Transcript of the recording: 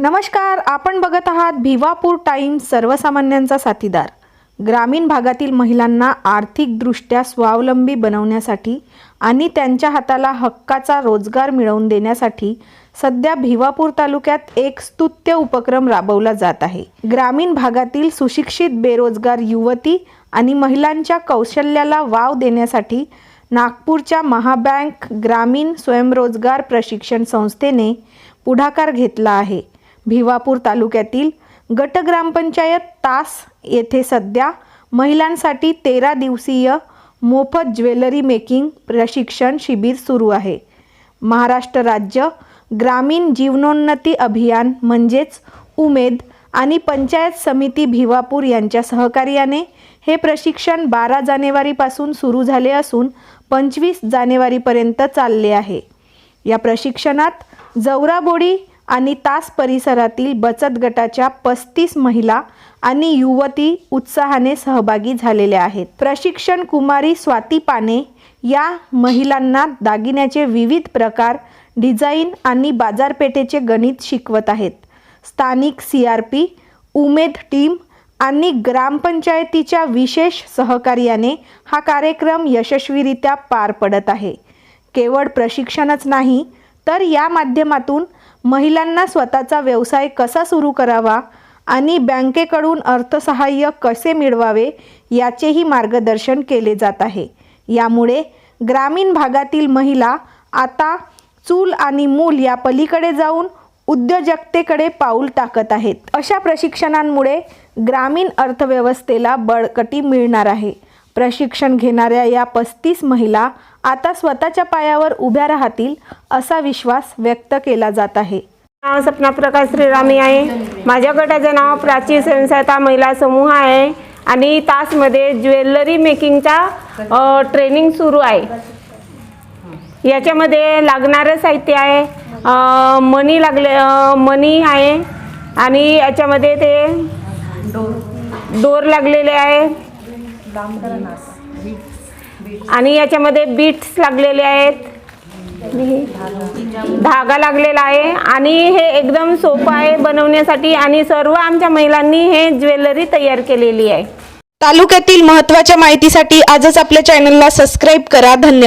नमस्कार आपण बघत आहात भिवापूर टाइम्स सर्वसामान्यांचा साथीदार. ग्रामीण भागातील महिलांना आर्थिकदृष्ट्या स्वावलंबी बनवण्यासाठी आणि त्यांच्या हाताला हक्काचा रोजगार मिळवून देण्यासाठी सध्या भिवापूर तालुक्यात एक स्तुत्य उपक्रम राबवला जात आहे. ग्रामीण भागातील सुशिक्षित बेरोजगार युवती आणि महिलांच्या कौशल्याला वाव देण्यासाठी नागपूरच्या महाबँक ग्रामीण स्वयंरोजगार प्रशिक्षण संस्थेने पुढाकार घेतला आहे. भिवापूर तालुक्यातील गट ग्रामपंचायत तास येथे सध्या महिलांसाठी तेरा दिवसीय मोफत ज्वेलरी मेकिंग प्रशिक्षण शिबिर सुरू आहे. महाराष्ट्र राज्य ग्रामीण जीवनोन्नती अभियान म्हणजेच उमेद आणि पंचायत समिती भिवापूर यांच्या सहकार्याने हे प्रशिक्षण बारा जानेवारीपासून सुरू झाले असून पंचवीस जानेवारीपर्यंत चालले आहे. या प्रशिक्षणात जवराबोडी आणि तास परिसरातील बचत गटाच्या पस्तीस महिला आणि युवती उत्साहाने सहभागी झालेल्या आहेत. प्रशिक्षण कुमारी स्वाती पाने या महिलांना दागिन्याचे विविध प्रकार डिझाईन आणि बाजारपेठेचे गणित शिकवत आहेत. स्थानिक C R P Umed team आणि ग्रामपंचायतीच्या विशेष सहकार्याने हा कार्यक्रम यशस्वीरित्या पार पडत आहे. केवळ प्रशिक्षणच नाही तर या माध्यमातून महिलांना स्वतःचा व्यवसाय कसा सुरू करावा आणि बँकेकडून अर्थसहाय्य कसे मिळवावे याचेही मार्गदर्शन केले जात आहे. यामुळे ग्रामीण भागातील महिला आता चूल आणि मूल या पलीकडे जाऊन उद्योजकतेकडे पाऊल टाकत आहेत. अशा प्रशिक्षणांमुळे ग्रामीण अर्थव्यवस्थेला बळकटी मिळणार आहे. प्रशिक्षण घेणाऱ्या या पस्तीस महिला आता स्वतःच्या पायावर उभ्या राहतील असा विश्वास व्यक्त केला जात आहे. नाव सपना प्रकाश श्रीरामी आहे. माझ्या गटाचं नाव प्राची स्वयंसहायता महिला समूह आहे आणि तासमध्ये ज्वेलरी मेकिंगचा ट्रेनिंग सुरू आहे. याच्यामध्ये लागणारं साहित्य आहे मनी लागले मनी आहे आणि याच्यामध्ये ते डोर लागलेले आहे. आणि याच्यामध्ये बीट्स लागलेले आहेत. धागा लागलेला आहे. आणि हे एकदम सोपं आहे बनवण्यासाठी. आणि सर्व आमच्या महिलांनी हे ज्वेलरी तयार केलेली आहे. तालुक्यातील महत्त्वाच्या माहितीसाठी आजच आपल्या चॅनलला सबस्क्राईब करा. धन्यवाद.